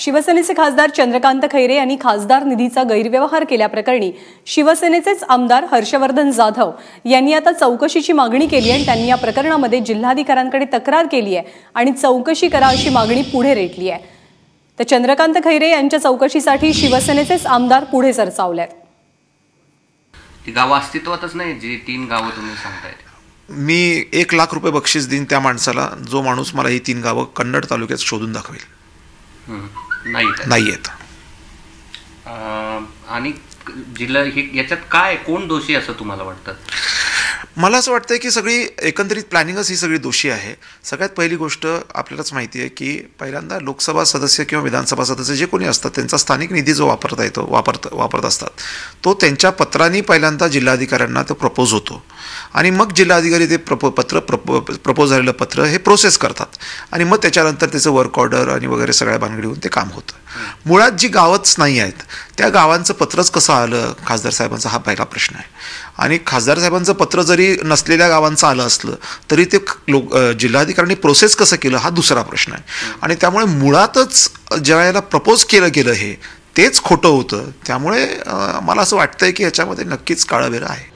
शिवसेनेचे खासदार चंद्रकांत खैरे यांनी खासदार निधीचा गैरव्यवहार केल्याप्रकरणी शिवसेनेचेच आमदार हर्षवर्धन जाधव यांनी आता चौकशीची मागणी केली आणि त्यांनी या प्रकरणामध्ये जिल्हाधिकाऱ्यांकडे तक्रार केली आहे आणि चौकशी करा अशी मागणी पुढे रेटली आहे. तर चंद्रकांत खैरे यांच्या चौकशीसाठी शिवसेनेचेच आमदार पुढे सरसावले आहेत ती गावं अस्तित्वातच नाही जी तीन गावं तुम्ही सांगतायत. मी एक लाख रुपये बक्षीस देईन त्या माणसाला. जो माणूस मला ही तीन गावं कन्नड तालुक्यात शोधून दाखवेल. हम्म. नाही तर. नाही येत अं, आणि जिल्हा हे याच्यात काय कोण दोषी असं तुम्हाला वाटतं मला असं वाटतं की सगळी एकंदरीत प्लॅनिंगच ही सगळी दोषी आहे. सगळ्यात पहिली गोष्ट आपल्यालाच माहिती आहे की पहिल्यांदा लोकसभा सदस्य किंवा विधानसभा सदस्य जे कोणी असतात त्यांचा स्थानिक निधी जो वापरता येतो वापरत वापरत असतात तो त्यांच्या पत्रांनी पहिल्यांदा जिल्हाधिकाऱ्यांना तो प्रपोज होतो. आणि मग जिल्हाधिकारी ते प्रपो पत्र प्रपो प्रपोज झालेलं पत्र हे प्रोसेस करतात. आणि मग त्याच्यानंतर त्याचं वर्क ऑर्डर आणि वगैरे सगळ्या भानगडी होऊन ते काम होतं. मुळात जी गावच नाही आहेत त्या गावांचं पत्रच कसं आलं? खासदार साहेबांचा हा पहिला प्रश्न आहे. आणि खासदार साहेबांचं पत्र जरी नसलेल्या गावांचं आलं असलं तरी ते लोक जिल्हाधिकाऱ्यांनी प्रोसेस कसं केलं हा दुसरा प्रश्न आहे. आणि त्यामुळे मुळातच ज्या वेळेला प्रपोज केलं गेलं हे तेच खोटं होतं. त्यामुळे मला असं वाटतंय की याच्यामध्ये नक्कीच काळाबेरा आहे.